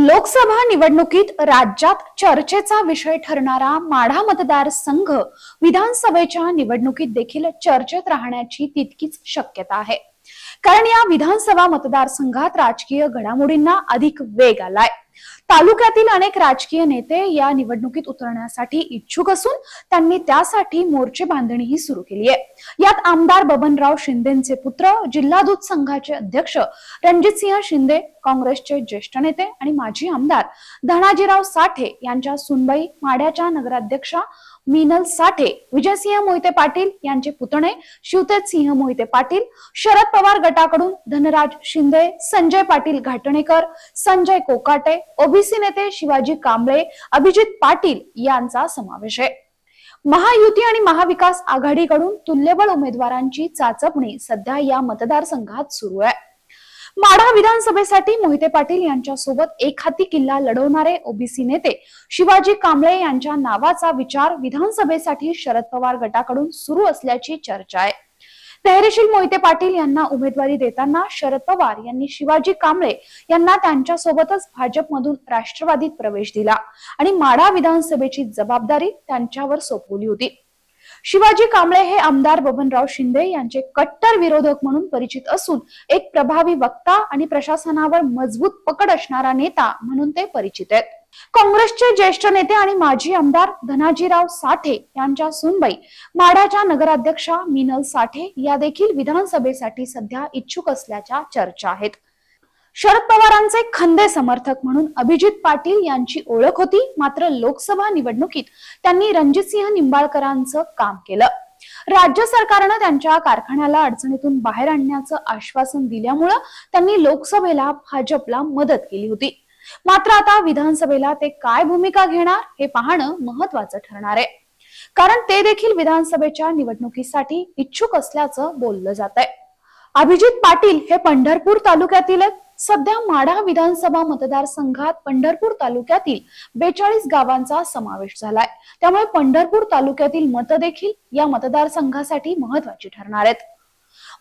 लोकसभा निवडणुकीत राज्यात चर्चेचा विषय ठरणारा माढा मतदारसंघ विधानसभेच्या निवडणुकीत देखील चर्चेत राहण्याची तितकीच शक्यता आहे. कारण या विधानसभा मतदारसंघात राजकीय घडामोडींना अधिक वेग आलाय. तालुक्यातील अनेक राजकीय नेते या निवडणुकीत उतरण्यासाठी इच्छुक असून त्यांनी त्यासाठी मोर्चे बांधणीही सुरू केली आहे. यात आमदार बबनराव शिंदेचे पुत्र जिल्हा दूध संघाचे अध्यक्ष रणजितसिंह शिंदे काँग्रेसचे ज्येष्ठ नेते आणि माजी आमदार धनाजीराव साठे यांच्या सुनबाई माड्याच्या नगराध्यक्षा मीनल साठे विजयसिंह मोहिते पाटील यांचे पुतणे शिवतेज सिंह मोहिते पाटील शरद पवार गटाकडून धनराज शिंदे संजय पाटील घाटणेकर संजय कोकाटे ओबीसी नेते शिवाजी कांबळे अभिजित पाटील यांचा समावेश आहे. महायुती आणि महाविकास आघाडीकडून तुल्यबळ उमेदवारांची चाचपणी सध्या या मतदारसंघात सुरू आहे. माढा विधानसभेसाठी मोहिते पाटील यांच्या सोबत एक हाती किल्ला लढवणारे ओबीसी नेते शिवाजी कांबळे यांच्या नावाचा विचार विधानसभेसाठी शरद पवार गटाकडून सुरू असल्याची चर्चा आहे. धैर्यशील मोहिते पाटील यांना उमेदवारी देताना शरद पवार यांनी शिवाजी कांबळे यांना त्यांच्या सोबतच भाजपमधून राष्ट्रवादीत प्रवेश दिला आणि माढा विधानसभेची जबाबदारी त्यांच्यावर सोपवली होती. शिवाजी कांबळे हे आमदार बबनराव शिंदे यांचे कट्टर विरोधक म्हणून परिचित असून एक प्रभावी वक्ता आणि प्रशासनावर मजबूत पकड असणारा नेता म्हणून ते परिचित आहेत. काँग्रेसचे ज्येष्ठ नेते आणि माजी आमदार धनाजीराव साठे यांच्या सुनबाई माडाच्या नगराध्यक्षा मीनल साठे या देखील विधानसभेसाठी सध्या इच्छुक असल्याच्या चर्चा आहेत. शरद पवारांचे खंदे समर्थक म्हणून अभिजित पाटील यांची ओळख होती मात्र लोकसभा निवडणुकीत त्यांनी रणजितसिंह निंबाळकरांचं काम केलं. राज्य सरकारनं त्यांच्या कारखान्याला अडचणीतून बाहेर आणण्याचं आश्वासन दिल्यामुळं त्यांनी लोकसभेला भाजपला मदत केली होती. मात्र आता विधानसभेला ते काय भूमिका घेणार हे पाहणं महत्वाचं ठरणार आहे. कारण ते देखील विधानसभेच्या निवडणुकीसाठी इच्छुक असल्याचं बोललं जात आहे अभिजित पाटील हे पंढरपूर तालुक्यातील आहेत. सध्या माढा विधानसभा मतदारसंघात पंढरपूर तालुक्यातील बेचाळीस गावांचा समावेश झालाय. त्यामुळे पंढरपूर तालुक्यातील मत देखील या मतदारसंघासाठी महत्वाची ठरणार आहेत.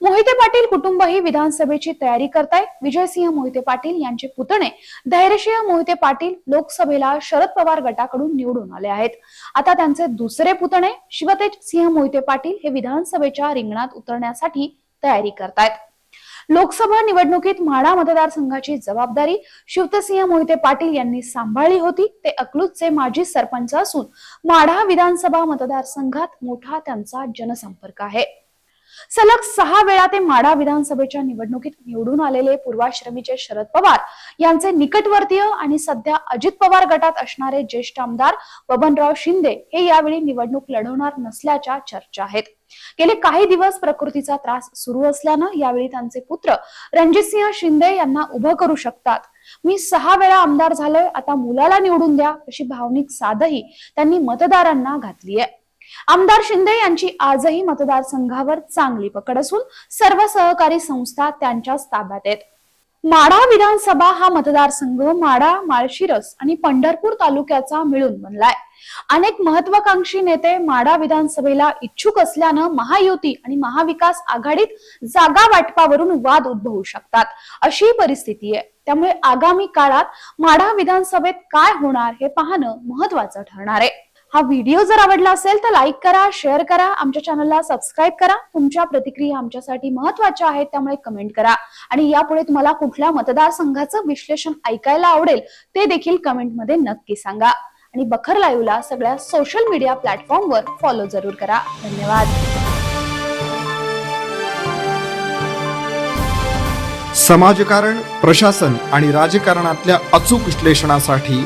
मोहिते पाटील कुटुंब ही विधानसभेची तयारी करताय. विजयसिंह मोहिते पाटील यांचे पुतणे धैर्यसिंह मोहिते पाटील लोकसभेला शरद पवार गटाकडून निवडून आले आहेत. आता त्यांचे दुसरे पुतणे शिवतेज सिंह मोहिते पाटील हे विधानसभेच्या रिंगणात उतरण्यासाठी तयारी करतायत. लोकसभा निवडणुकीत म्हाडा मतदारसंघाची जबाबदारी शिवतसिंह मोहिते पाटील यांनी सांभाळली होती. ते अकलूजचे माजी सरपंच असून माढा विधानसभा मतदारसंघात मोठा त्यांचा जनसंपर्क आहे. सलग सहा वेळा ते माडा विधानसभेच्या निवडणुकीत निवडून आलेले पूर्वाश्रमीचे शरद पवार यांचे निकटवर्तीय आणि सध्या अजित पवार गटात असणारे ज्येष्ठ आमदार बबनराव शिंदे हे यावेळी निवडणूक लढवणार नसल्याच्या चर्चा आहेत. गेले काही दिवस प्रकृतीचा त्रास सुरू असल्यानं यावेळी त्यांचे पुत्र रणजितसिंह शिंदे यांना उभं करू शकतात. मी सहा वेळा आमदार झालोय आता मुलाला निवडून द्या अशी भावनिक साधही त्यांनी मतदारांना घातली आहे. आमदार शिंदे यांची आजही मतदारसंघावर चांगली पकड असून सर्व सहकारी संस्था त्यांच्याच ताब्यात आहेत. माढा विधानसभा हा मतदारसंघ माढा माळशिरस आणि पंढरपूर तालुक्याचा मिळून बनलाय. अनेक महत्वाकांक्षी नेते माढा विधानसभेला इच्छुक असल्यानं महायुती आणि महाविकास आघाडीत जागा वाटपावरून वाद उद्भवू शकतात अशी परिस्थिती आहे. त्यामुळे आगामी काळात माढा विधानसभेत काय होणार हे पाहणं महत्वाचं ठरणार आहे. हा व्हिडिओ जर आवडला असेल तर लाईक करा शेअर करा आमच्या चॅनलला सबस्क्राईब करा. तुमच्या प्रतिक्रिया आमच्यासाठी महत्त्वाच्या आहेत त्यामुळे कमेंट करा. आणि यापुढे तुम्हाला कुठल्या मतदारसंघाचं विश्लेषण ऐकायला आवडेल ते देखील कमेंटमध्ये नक्की सांगा. आणि बखर लाईव्हला सगळ्या सोशल मीडिया प्लॅटफॉर्मवर फॉलो जरूर करा. धन्यवाद. समाजकारण प्रशासन आणि राजकारणातल्या अचूक विश्लेषणासाठी